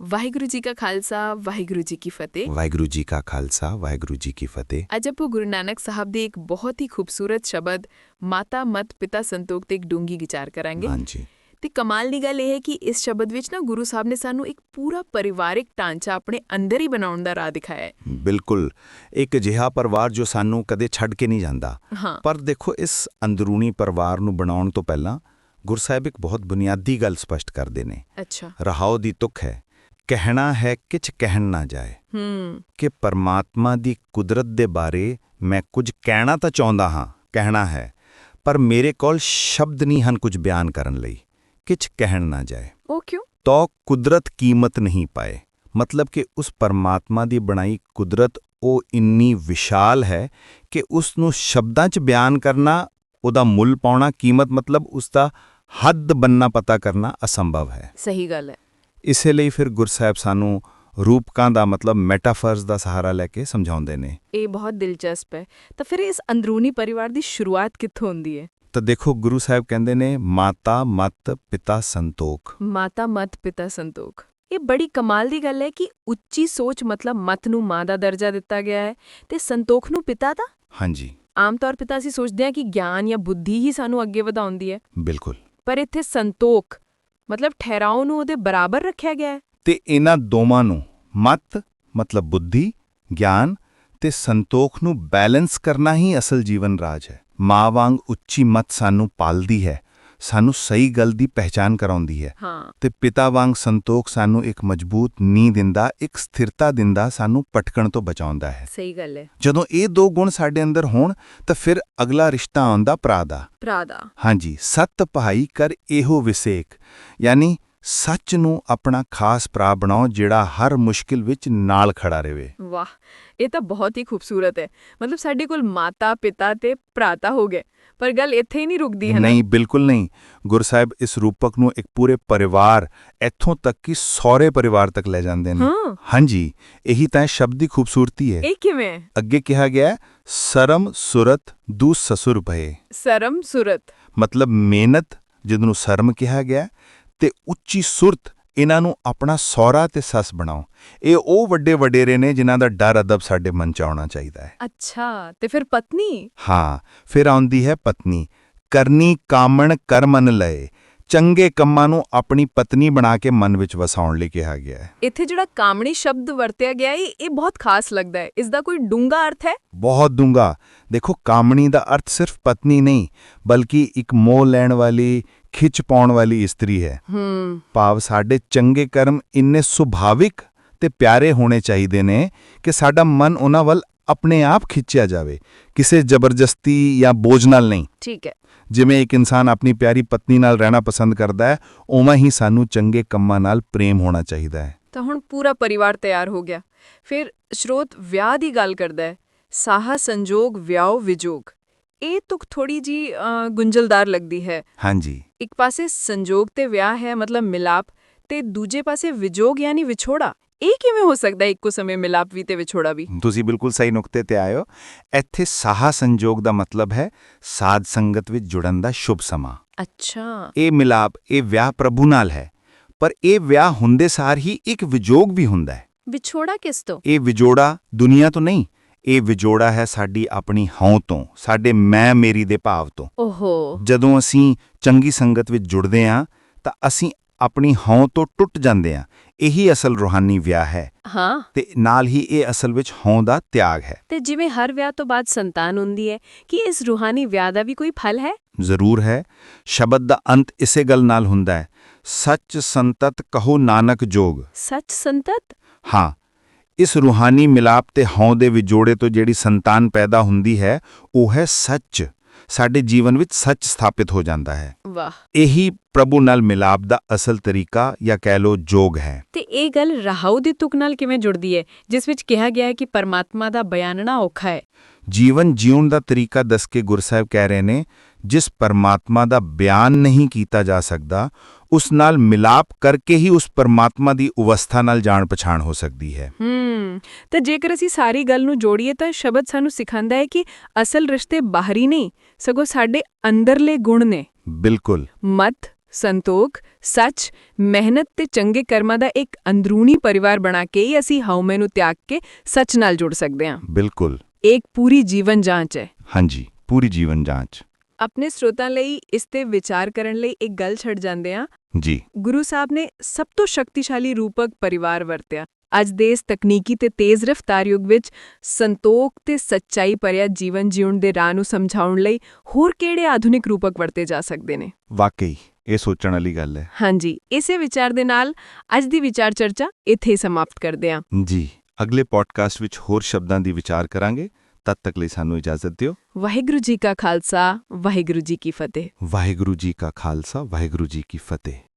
ਵਾਹਿਗੁਰੂ ਜੀ ਕਾ ਖਾਲਸਾ ਵਾਹਿਗੁਰੂ ਜੀ ਕੀ ਫਤਿਹ ਵਾਹਿਗੁਰੂ ਜੀ ਕਾ ਖਾਲਸਾ ਵਾਹਿਗੁਰੂ ਜੀ ਕੀ ਫਤਿਹ ਅੱਜ ਆਪਾਂ ਗੁਰੂ ਨਾਨਕ ਸਾਹਿਬ ਦੇ ਇੱਕ ਬਹੁਤ ਹੀ ਖੂਬਸੂਰਤ ਸ਼ਬਦ ਮਾਤਾ ਮਤ ਪਿਤਾ ਸੰਤੋਖ ਤੇ ਇੱਕ ਡੂੰਗੀ ਵਿਚਾਰ ਕਰਾਂਗੇ ਹਾਂਜੀ ਤੇ ਕਮਾਲ ਦੀ ਗੱਲ ਇਹ ਹੈ ਕਿ ਇਸ ਸ਼ਬਦ ਵਿੱਚ ਨਾ ਗੁਰੂ ਸਾਹਿਬ ਨੇ ਸਾਨੂੰ ਇੱਕ ਪੂਰਾ ਪਰਿਵਾਰਿਕ ਢਾਂਚਾ ਆਪਣੇ ਅੰਦਰ ਹੀ ਬਣਾਉਣ ਦਾ ਰਾਹ ਦਿਖਾਇਆ ਹੈ ਬਿਲਕੁਲ ਇੱਕ ਅਜਿਹਾ ਪਰਿਵਾਰ ਜੋ ਸਾਨੂੰ ਕਦੇ ਛੱਡ ਕੇ ਨਹੀਂ ਜਾਂਦਾ ਪਰ ਦੇਖੋ ਇਸ ਅੰਦਰੂਨੀ ਪਰਿਵਾਰ ਨੂੰ ਬਣਾਉਣ ਤੋਂ ਪਹਿਲਾਂ ਗੁਰਸਾਹਿਬ ਇੱਕ ਬਹੁਤ ਬੁਨਿਆਦੀ ਗੱਲ ਸਪਸ਼ਟ ਕਰਦੇ ਨੇ ਅੱਛਾ ਰਹਾਉ ਦੀ ਤੁਕ ਹੈ ਕਹਿਣਾ ਹੈ ਕਿਛ ਕਹਿਣ ਨਾ ਜਾਏ। ਹੂੰ। ਕਿ ਪਰਮਾਤਮਾ ਦੀ ਕੁਦਰਤ ਦੇ ਬਾਰੇ ਮੈਂ ਕੁਝ ਕਹਿਣਾ ਤਾਂ ਚਾਹੁੰਦਾ ਹਾਂ ਕਹਿਣਾ ਹੈ ਪਰ ਮੇਰੇ ਕੋਲ ਸ਼ਬਦ ਨਹੀਂ ਹਨ ਕੁਝ ਬਿਆਨ ਕਰਨ ਲਈ। ਕਿਛ ਕਹਿਣ ਨਾ ਜਾਏ। ਉਹ ਕਿਉਂ? ਤੋ ਕੁਦਰਤ ਕੀਮਤ ਨਹੀਂ ਪਾਏ। ਮਤਲਬ ਕਿ ਉਸ ਪਰਮਾਤਮਾ ਦੀ ਬਣਾਈ ਕੁਦਰਤ ਉਹ ਇੰਨੀ ਵਿਸ਼ਾਲ ਹੈ ਕਿ ਉਸ ਨੂੰ ਸ਼ਬਦਾਂ 'ਚ ਬਿਆਨ ਕਰਨਾ ਉਹਦਾ ਮੁੱਲ ਪਾਉਣਾ ਕੀਮਤ ਮਤਲਬ ਉਸ ਦਾ ਹੱਦ ਬੰਨਾ ਪਤਾ ਕਰਨਾ ਅਸੰਭਵ ਹੈ। ਸਹੀ ਗੱਲ ਹੈ। ਇਸੇ ਲਈ ਫਿਰ ਗੁਰਸਾਹਿਬ ਸਾਨੂੰ ਰੂਪਕਾਂ ਦਾ ਮਤਲਬ ਮੈਟਾਫਰਸ ਦਾ ਸਹਾਰਾ ਲੈ ਕੇ ਸਮਝਾਉਂਦੇ ਨੇ। ਇਹ ਬਹੁਤ ਦਿਲਚਸਪ ਹੈ। ਤਾਂ ਫਿਰ ਇਸ ਅੰਦਰੂਨੀ ਪਰਿਵਾਰ ਦੀ ਸ਼ੁਰੂਆਤ ਕਿੱਥੋਂ ਹੁੰਦੀ ਹੈ? ਤਾਂ ਦੇਖੋ ਗੁਰੂ ਸਾਹਿਬ ਕਹਿੰਦੇ ਨੇ ਮਾਤਾ ਮਤ ਪਿਤਾ ਸੰਤੋਖ। ਮਾਤਾ ਮਤ ਪਿਤਾ ਸੰਤੋਖ। ਇਹ ਬੜੀ ਕਮਾਲ ਦੀ ਗੱਲ ਹੈ ਕਿ ਉੱਚੀ ਸੋਚ ਮਤਲਬ ਮਤ ਨੂੰ ਮਾਂ ਦਾ ਦਰਜਾ ਦਿੱਤਾ ਗਿਆ ਹੈ ਤੇ ਸੰਤੋਖ ਨੂੰ ਪਿਤਾ ਦਾ? ਹਾਂਜੀ। ਆਮ ਤੌਰ ਪਿਤਾ ਅਸੀਂ ਸੋਚਦੇ ਹਾਂ ਕਿ ਗਿਆਨ ਜਾਂ ਬੁੱਧੀ ਹੀ ਸਾਨੂੰ ਅੱਗੇ ਵਧਾਉਂਦੀ ਹੈ। ਬਿਲਕੁਲ। ਪਰ ਇੱਥੇ ਸੰਤੋਖ ਮਤਲਬ ਠਹਿਰਾਓ ਨੂੰ ਉਹਦੇ ਬਰਾਬਰ ਰੱਖਿਆ ਗਿਆ ਹੈ। ਤੇ ਇਹਨਾਂ ਦੋਵਾਂ ਨੂੰ ਮਤ, ਮਤਲਬ ਬੁੱਧੀ, ਗਿਆਨ ਤੇ ਸੰਤੋਖ ਨੂੰ ਬੈਲੈਂਸ ਕਰਨਾ ਹੀ ਅਸਲ ਜੀਵਨ ਰਾਜ ਹੈ। ਮਾਂ ਵਾਂਗ ਉੱਚੀ ਮਤ ਸਾਨੂੰ ਪਾਲਦੀ ਹੈ। ਸਾਨੂੰ ਸਹੀ ਗੱਲ ਦੀ ਪਹਿਚਾਨ ਕਰਾਉਂਦੀ ਹੈ ਤੇ ਪਿਤਾ ਵਾਂਗ ਸੰਤੋਖ ਸਾਨੂੰ ਇੱਕ ਮਜ਼ਬੂਤ ਨੀਂਹ ਦਿੰਦਾ ਇੱਕ ਸਥਿਰਤਾ ਦਿੰਦਾ ਸਾਨੂੰ ਭਟਕਣ ਤੋਂ ਬਚਾਉਂਦਾ ਹੈ। ਸਹੀ ਗੱਲ ਹੈ। ਜਦੋਂ ਇਹ ਦੋ ਗੁਣ ਸਾਡੇ ਅੰਦਰ ਹੋਣ ਤਾਂ ਫਿਰ ਅਗਲਾ ਰਿਸ਼ਤਾ ਆਉਂਦਾ ਭਰਾ ਦਾ। ਭਰਾ ਦਾ। ਹਾਂਜੀ ਸਤ ਭਾਈ ਕਰ ਇਹੋ ਵਿਸੇਕ ਯਾਨੀ ਸੱਚ ਨੂੰ ਆਪਣਾ ਖਾਸ ਭਰਾ ਬਣਾਓ ਜਿਹੜਾ ਹਰ ਮੁਸ਼ਕਿਲ ਵਿੱਚ ਨਾਲ ਖੜਾ ਰਹੇ ਵਾਹ ਇਹ ਤਾਂ ਬਹੁਤ ਹੀ ਖੂਬਸੂਰਤ ਹੈ। ਮਤਲਬ ਸਾਡੇ ਕੋਲ ਮਾਤਾ ਪਿਤਾ ਤੇ ਭਰਾ ਤਾਂ ਹੋ ਗਏ ਪਰ ਗੱਲ ਇੱਥੇ ਹੀ ਨਹੀਂ ਰੁਕਦੀ ਹੈ ਨਹੀਂ ਬਿਲਕੁਲ ਨਹੀਂ। ਗੁਰਸਾਹਿਬ ਇਸ ਰੂਪਕ ਨੂੰ ਇੱਕ ਪੂਰੇ ਪਰਿਵਾਰ ਇੱਥੋਂ ਤੱਕ ਕਿ ਸਹੁਰੇ ਪਰਿਵਾਰ ਤੱਕ ਲੈ ਜਾਂਦੇ ਨੇ। ਹਾਂਜੀ ਇਹੀ ਤਾਂ ਸ਼ਬਦ ਦੀ ਖੂਬਸੂਰਤੀ ਹੈ। ਇਹ ਕਿਵੇਂ ਅੱਗੇ ਕਿਹਾ ਗਿਆ ਸਰਮ ਸੁਰਤ ਦੂ ਸਸੁਰ ਭਏ। ਸਰਮ ਸੁਰਤ। ਮਤਲਬ ਮਿਹਨਤ ਜਿਹਨੂੰ ਸ਼ਰਮ ਕਿਹਾ ਗਿਆ ਤੇ ਉੱਚੀ ਸੁਰਤ ਇਹਨਾਂ ਨੂੰ ਆਪਣਾ ਸੌਰਾ ਤੇ ਸੱਸ ਬਣਾਓ। ਇਹ ਉਹ ਵੱਡੇ ਵਡੇਰੇ ਨੇ ਜਿਨ੍ਹਾਂ ਦਾ ਡਰ ਅਦਬ ਸਾਡੇ ਮਨ ਚ ਆਉਣਾ ਚਾਹੀਦਾ ਹੈ। ਅੱਛਾ ਤੇ ਫਿਰ ਪਤਨੀ? ਹਾਂ ਫਿਰ ਆਉਂਦੀ ਹੈ ਪਤਨੀ। ਕਰਨੀ ਕਾਮਣ ਕਰਮਨ ਲਏ। ਚੰਗੇ ਕੰਮਾਂ ਨੂੰ ਆਪਣੀ ਪਤਨੀ ਬਣਾ ਕੇ ਮਨ ਵਿੱਚ ਵਸਾਉਣ ਲਈ ਕਿਹਾ ਗਿਆ ਹੈ। ਇੱਥੇ ਜਿਹੜਾ ਕਾਮਣੀ ਸ਼ਬਦ ਵਰਤਿਆ ਗਿਆ ਹੈ ਇਹ ਬਹੁਤ ਖਾਸ ਲੱਗਦਾ ਹੈ। ਇਸ ਦਾ ਕੋਈ ਡੂੰਘਾ ਅਰਥ ਹੈ? ਬਹੁਤ ਡੂੰਘਾ। ਦੇਖੋ ਕਾਮਣੀ ਦਾ ਅਰਥ ਸਿਰਫ ਪਤਨੀ ਨਹੀਂ ਬਲਕਿ ਇੱਕ ਮੋਹ ਲੈਣ ਵਾਲੀ ਖਿੱਚ ਪਾਉਣ ਵਾਲੀ ਇਸਤਰੀ ਹੈ। ਹੂੰ। ਭਾਵ ਸਾਡੇ ਚੰਗੇ ਕਰਮ ਇੰਨੇ ਸੁਭਾਵਿਕ ਤੇ ਪਿਆਰੇ ਹੋਣੇ ਚਾਹੀਦੇ ਨੇ ਕਿ ਸਾਡਾ ਮਨ ਉਹਨਾਂ ਵੱਲ ਆਪਣੇ ਆਪ ਖਿੱਚਿਆ ਜਾਵੇ। ਕਿਸੇ ਜ਼ਬਰਦਸਤੀ ਜਾਂ ਬੋਝ ਨਾਲ ਨਹੀਂ। ਠੀਕ ਹੈ। ਜਿਵੇਂ ਇੱਕ ਇਨਸਾਨ ਆਪਣੀ ਪਿਆਰੀ ਪਤਨੀ ਨਾਲ ਰਹਿਣਾ ਪਸੰਦ ਕਰਦਾ ਹੈ ਉਵੇਂ ਹੀ ਸਾਨੂੰ ਚੰਗੇ ਕੰਮਾਂ ਨਾਲ ਪ੍ਰੇਮ ਹੋਣਾ ਚਾਹੀਦਾ ਹੈ। ਤਾਂ ਹੁਣ ਪੂਰਾ ਪਰਿਵਾਰ ਤਿਆਰ ਹੋ ਗਿਆ। ਫਿਰ ਸ਼ਰੋਤ ਵਿਆਹ ਦੀ ਗੱਲ ਕਰਦਾ ਹੈ। ਸਾਹਾ ਸੰਜੋਗ ਵਿਆਹ ਵਿਜੋਗ। ਇਹ ਤੁਕ ਥੋੜੀ ਜੀ ਅ, ਗੁੰਝਲਦਾਰ ਲੱਗਦੀ ਹੈ। ਹਾਂਜੀ। ਇੱਕ ਪਾਸੇ ਸੰਜੋਗ ਤੇ ਵਿਆਹ ਹੈ ਮਤਲਬ ਮਿਲਾਪ ਤੇ ਦੂਜੇ ਪਾਸੇ ਵਿਜੋਗ ਯਾਨੀ ਵਿਛੋੜਾ। ਇਹ ਕਿਵੇਂ ਹੋ ਸਕਦਾ ਇੱਕੋ ਸਮੇਂ ਮਿਲਾਪ ਵੀ ਤੇ ਵਿਛੋੜਾ ਵੀ? ਤੁਸੀਂ ਬਿਲਕੁਲ ਸਹੀ ਨੁਕਤੇ ਤੇ ਹੋ। ਇੱਥੇ ਸਾਹਾ ਸੰਜੋਗ ਦਾ ਮਤਲਬ ਹੈ ਸਾਧ ਸੰਗਤ ਵਿੱਚ ਜੁੜਨ ਦਾ ਸ਼ੁਭ ਸਮਾਂ। ਅੱਛਾ। ਇਹ ਮਿਲਾਪ ਇਹ ਵਿਆਹ ਪ੍ਰਭੂ ਨਾਲ ਹੈ। ਪਰ ਇਹ ਵਿਆਹ ਹੁੰਦੇ ਸਾਰ ਹੀ ਇੱਕ ਵਿਜੋਗ ਵੀ ਹੁੰਦਾ ਹੈ। ਵਿਛੋੜਾ ਕਿਸ ਤੋਂ? ਇਹ ਵਿਜੋੜਾ ਦੁਨੀਆ ਤੋਂ ਨਹੀਂ ਇਹ ਵਿਜੋੜਾ ਹੈ ਸਾਡੀ ਆਪਣੀ ਹਉ ਤੋਂ ਸਾਡੇ ਮੈਂ ਮੇਰੀ ਦੇ ਭਾਵ ਤੋਂ। ਓਹੋ। ਜਦੋਂ ਅਸੀਂ ਚੰਗੀ ਸੰਗਤ ਵਿੱਚ ਜੁੜਦੇ ਹਾਂ ਤਾਂ ਅਸੀਂ ਆਪਣੀ ਹਉ ਤੋਂ ਟੁੱਟ ਜਾਂਦੇ ਹਾਂ ਇਹੀ ਅਸਲ ਰੂਹਾਨੀ ਵਿਆਹ ਹੈ। ਹਾਂ। ਤੇ ਨਾਲ ਹੀ ਇਹ ਅਸਲ ਵਿੱਚ ਹਉ ਦਾ ਤਿਆਗ ਹੈ। ਤੇ ਜਿਵੇਂ ਹਰ ਵਿਆਹ ਤੋਂ ਬਾਅਦ ਸੰਤਾਨ ਹੁੰਦੀ ਹੈ ਕਿ ਇਸ ਰੂਹਾਨੀ ਵਿਆਹ ਦਾ ਵੀ ਕੋਈ ਫਲ ਹੈ? ਜ਼ਰੂਰ ਹੈ। ਸ਼ਬਦ ਦਾ ਅੰਤ ਇਸੇ ਗੱਲ ਨਾਲ ਹੁੰਦਾ ਹੈ। ਸੱਚ ਸੰਤਤ ਕਹੋ ਨਾਨਕ ਜੋਗ। ਸੱਚ ਸੰਤਤ? ਹਾਂ। ਇਸ ਰੂਹਾਨੀ ਮਿਲਾਪ ਤੇ ਹਉ ਦੇ ਵਿਜੋੜੇ ਤੋਂ ਜਿਹੜੀ ਸੰਤਾਨ ਪੈਦਾ ਹੁੰਦੀ ਹੈ ਉਹ ਹੈ ਸੱਚ। ਸਾਡੇ ਜੀਵਨ ਵਿੱਚ ਸੱਚ ਸਥਾਪਿਤ ਹੋ ਜਾਂਦਾ ਹੈ। ਵਾਹ। ਇਹੀ ਪ੍ਰਭੂ ਨਾਲ ਮਿਲਾਪ ਦਾ ਅਸਲ ਤਰੀਕਾ ਜਾਂ ਕਹਿ ਲੋ ਜੋਗ ਹੈ। ਤੇ ਇਹ ਗੱਲ ਰਹਾਉ ਦੀ ਤੁਕ ਨਾਲ ਕਿਵੇਂ ਜੁੜਦੀ ਹੈ ਜਿਸ ਵਿੱਚ ਕਿਹਾ ਗਿਆ ਹੈ ਕਿ ਪਰਮਾਤਮਾ ਦਾ ਬਿਆਨਣਾ ਔਖਾ ਹੈ। ਜੀਵਨ ਜਿਉਣ ਦਾ ਤਰੀਕਾ ਦੱਸ ਕੇ ਗੁਰਸਾਹਿਬ ਕਹਿ ਰਹੇ ਨੇ ਜਿਸ ਪਰਮਾਤਮਾ ਦਾ ਬਿਆਨ ਨਹੀਂ ਕੀਤਾ ਜਾ ਸਕਦਾ ਉਸ ਨਾਲ ਮਿਲਾਪ ਕਰਕੇ ਹੀ ਉਸ ਪਰਮਾਤਮਾ ਦੀ ਅਵਸਥਾ ਨਾਲ ਜਾਣ ਪਛਾਣ ਹੋ ਸਕਦੀ ਹੈ। ਹੂੰ ਤਾਂ ਜੇਕਰ ਅਸੀਂ ਸਾਰੀ ਗੱਲ ਨੂੰ ਜੋੜੀਏ ਤਾਂ ਸ਼ਬਦ ਸਾਨੂੰ ਸਿਖਾਉਂਦਾ ਹੈ ਕਿ ਅਸਲ ਰਿਸ਼ਤੇ ਬਾਹਰੀ ਨਹੀਂ ਸਗੋਂ ਸਾਡੇ ਅੰਦਰਲੇ ਗੁਣ ਨੇ। ਬਿਲਕੁਲ। ਮਤ ਸੰਤੋਖ ਸੱਚ ਮਿਹਨਤ ਤੇ ਚੰਗੇ ਕਰਮਾਂ ਦਾ ਇੱਕ ਅੰਦਰੂਨੀ ਪਰਿਵਾਰ ਬਣਾ ਕੇ ਹੀ ਅਸੀਂ ਹਉਮੈ ਨੂੰ ਤਿਆਗ ਕੇ ਸੱਚ ਨਾਲ ਜੁੜ ਸਕਦੇ ਹਾਂ। ਬਿਲਕੁਲ। ਇੱਕ ਪੂਰੀ ਜੀਵਨ ਜਾਂਚ ਹੈ। ਹਾਂਜੀ ਪੂਰੀ ਜੀਵਨ ਜਾਂਚ। ਆਪਣੇ ਸਰੋਤਾਂ ਲਈ ਇਸ ਤੇ ਵਿਚਾਰ ਕਰਨ ਲਈ ਇੱਕ ਗੱਲ ਛੱਡ ਜਾਂਦੇ ਹਾਂ। ਜੀ। ਗੁਰੂ ਸਾਹਿਬ ਨੇ ਸਭ ਤੋਂ ਸ਼ਕਤੀਸ਼ਾਲੀ ਰੂਪਕ ਪਰਿਵਾਰ ਵਰਤਿਆ। ਅੱਜ ਦੇ ਇਸ ਤਕਨੀਕੀ ਤੇ ਤੇਜ਼ ਰਫ਼ਤਾਰ ਯੁੱਗ ਵਿੱਚ ਸੰਤੋਖ ਤੇ ਸੱਚਾਈ ਭਰਿਆ ਜੀਵਨ ਜਿਉਣ ਦੇ ਰਾਹ ਨੂੰ ਸਮਝਾਉਣ ਲਈ ਹੋਰ ਕਿਹੜੇ ਆਧੁਨਿਕ ਰੂਪਕ ਵਰਤੇ ਜਾ ਸਕਦੇ ਨੇ? ਵਾਕਈ ਇਹ ਸੋਚਣ ਵਾਲੀ ਗੱਲ ਹੈ। ਹਾਂਜੀ ਇਸੇ ਵਿਚਾਰ ਦੇ ਨਾਲ ਅੱਜ ਦੀ ਵਿਚਾਰ ਚਰਚਾ ਇੱਥੇ ਸਮਾਪਤ ਕਰਦੇ ਹਾਂ। ਜੀ ਅਗਲੇ ਪੋਡਕਾਸਟ ਵਿੱਚ ਹੋਰ ਸ਼ਬਦਾਂ ਦੀ ਵਿਚਾਰ ਕਰਾਂਗੇ। ਤਦ ਤੱਕ ਲਈ ਸਾਨੂੰ ਇਜਾਜ਼ਤ ਦਿਓ। ਵਾਹਿਗੁਰੂ ਜੀ ਕਾ ਖਾਲਸਾ ਵਾਹਿਗੁਰੂ ਜੀ ਕੀ ਫਤਿਹ। ਵਾਹਿਗੁਰੂ ਜੀ ਕਾ ਖਾਲਸਾ ਵਾਹਿਗੁਰੂ ਜੀ ਕੀ ਫਤਿਹ।